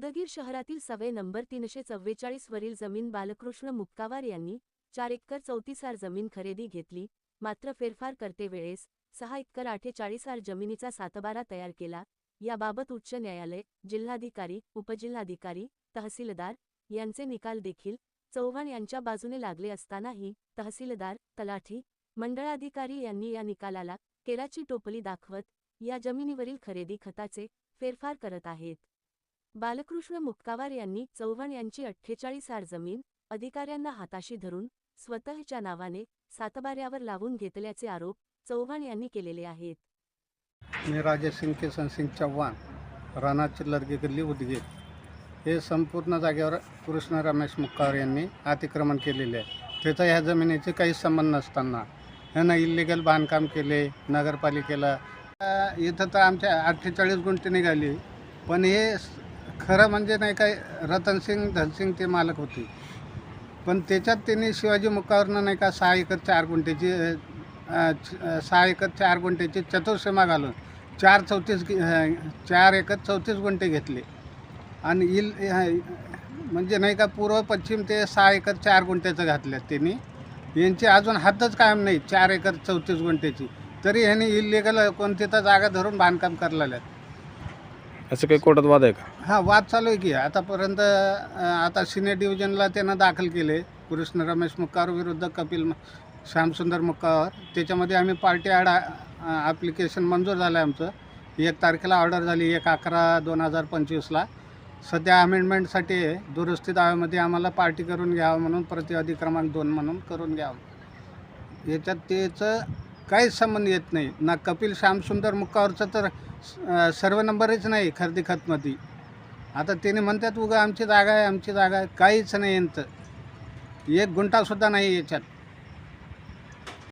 उदगीर शहरातील सवे नंबर तीनशे चव्वेचाळीस वरील जमीन बालकृष्ण मुक्कावार यांनी चार एकर चौतीसार जमीन खरेदी घेतली मात्र फेरफार करते वेळेस सहा एकर अठ्ठेचाळीसार जमिनीचा सातबारा तयार केला. याबाबत उच्च न्यायालय जिल्हाधिकारी उपजिल्हाधिकारी तहसीलदार यांचे निकाल देखील चव्हाण यांच्या बाजूने लागले असतानाही तहसीलदार तलाठी मंडळाधिकारी यांनी या निकालाला केराची टोपली दाखवत या जमिनीवरील खरेदी खताचे फेरफार करत आहेत. बालकृष्ण मुक्कावार यांनी चव्हाण यांची अठ्ठेचाळीस आर जमीन अधिकाऱ्यांना हाताशी धरून स्वतःच्या नावाने सातबाऱ्यावर लावून घेतल्याचे आरोप चव्हाण यांनी केलेले आहेत. मी राजेश सिंग किसन सिंग चव्हाण राणा चिल्लरगी गल्ली उदगीर. हे संपूर्ण जागेवर कृष्ण रमेश मुक्कावर यांनी अतिक्रमण केलेले आहे. त्याचा ह्या जमिनीचे काही संबंध नसताना ह्यानं इलिगल बांधकाम केले नगरपालिकेला. इथं तर आमच्या अठ्ठेचाळीस गुंठे निघाली पण हे खरं म्हणजे नाही काय रतनसिंग धनसिंग ते मालक होते. पण त्याच्यात त्यांनी शिवाजी मुखावरनं नाही का सहा एकर चार गुंठ्याची सहा एकर चार गुंठेची चतुर्सीमा घालून चार चौतीस चार एकर चौतीस गुंठे घेतले. आणि इल म्हणजे नाही का पूर्व पश्चिम ते सहा एकर चार गुंठ्याचं घातलं त्यांनी. यांची अजून हातच कायम नाही चार एकर चौतीस गुंठ्याची. तरी ह्यांनी इलिगल कोणती तर जागा धरून बांधकाम करलेलं असं काही कोर्टात वाद आहे का? हा वाद चालू आहे की. आतापर्यंत अ, आता सिनियर डिव्हिजनला त्यानं दाखल केले. कृष्ण रमेश मुक्कार विरुद्ध कपिल म- श्यामसुंदर मुक्कावर. त्याच्यामध्ये आम्ही पार्टी ॲड ॲप्लिकेशन मंजूर झालं आहे आमचं. एक तारखेला ऑर्डर झाली एक अकरा दोन हजार पंचवीसला. सध्या अमेंडमेंटसाठी आहे. दुरुस्ती दाव्यामध्ये आम्हाला पार्टी करून घ्यावं म्हणून प्रति क्रमांक दोन म्हणून करून घ्यावं. याच्यात त्याचं काहीच संबंध येत नाही. ना कपिल श्यामसुंदर मुक्कावरचं तर सर्व नंबरच नाही खरेदी खतमध्ये आता त्याने म्हणतात उगा आमची जागा आहे आमची जागा आहे. काहीच नाही यांचं. एक गुंठासुद्धा नाही याच्यात.